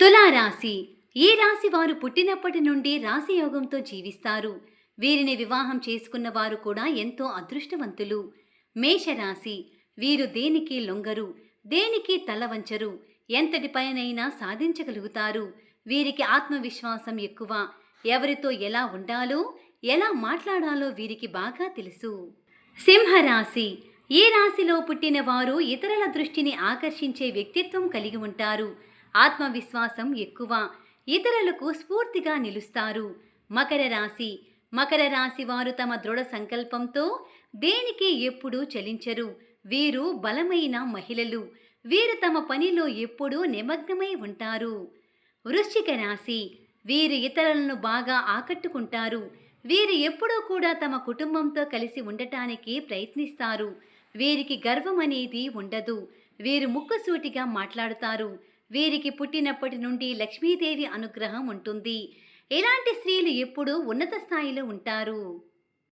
తులారాశి. ఈ రాశి వారు పుట్టినప్పటి నుండి రాశి యోగంతో జీవిస్తారు? వీరిని వివాహం చేసుకున్న వారు కూడా ఎంతో అదృష్టవంతులు. మేషరాశి. వీరు దేనికి లొంగరు? దేనికి తలవంచరు ఎంతటి పైనైనా సాధించగలుగుతారు? వీరికి ఆత్మవిశ్వాసం ఎక్కువ. ఎవరితో ఎలా ఉండాలో ఎలా మాట్లాడాలో వీరికి బాగా తెలుసు. సింహరాశి. ఈ రాశిలో పుట్టిన వారు ఇతరుల దృష్టిని ఆకర్షించే వ్యక్తిత్వం కలిగి ఉంటారు? ఆత్మవిశ్వాసం ఎక్కువ. ఇతరులకు స్ఫూర్తిగా నిలుస్తారు. మకర రాశి. మకర రాశి వారు తమ దృఢ సంకల్పంతో దేనికి ఎప్పుడూ చలించరు. వీరు బలమైన మహిళలు. వీరు తమ పనిలో ఎప్పుడూ నిమగ్నమై ఉంటారు. వృశ్చిక రాశి. వీరు ఇతరులను బాగా ఆకట్టుకుంటారు. వీరు ఎప్పుడూ కూడా తమ కుటుంబంతో కలిసి ఉండటానికి ప్రయత్నిస్తారు. వీరికి గర్వం అనేది ఉండదు. వీరు ముక్కుసూటిగా మాట్లాడుతారు. వీరికి పుట్టినప్పటి నుండి లక్ష్మీదేవి అనుగ్రహం ఉంటుంది. ఇలాంటి స్త్రీలు ఎప్పుడూ ఉన్నత స్థాయిలో ఉంటారు?